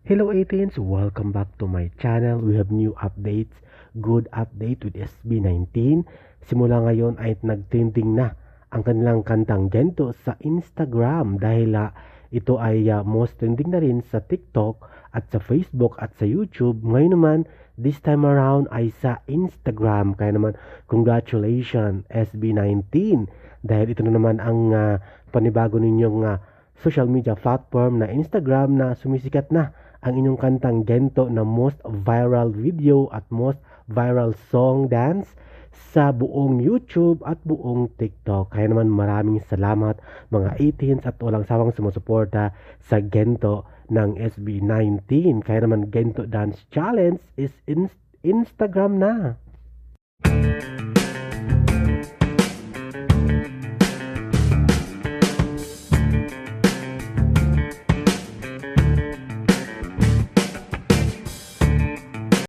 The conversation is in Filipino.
Hello 18s, welcome back to my channel. We have new updates, good update with SB19. Simula ngayon ay nagtrending na ang kanilang kantang Gento sa Instagram dahil uh, ito ay uh, most trending na rin sa TikTok at sa Facebook at sa YouTube. Ngayon naman, this time around ay sa Instagram. Kaya naman, congratulations SB19 dahil ito na naman ang uh, panibago ninyong uh, social media platform na Instagram na sumisikat na ang inyong kantang Gento na most viral video at most viral song dance sa buong YouTube at buong TikTok. Kaya naman maraming salamat mga 18s at walang sawang sumusuporta sa Gento ng SB19. Kaya naman Gento Dance Challenge is in Instagram na.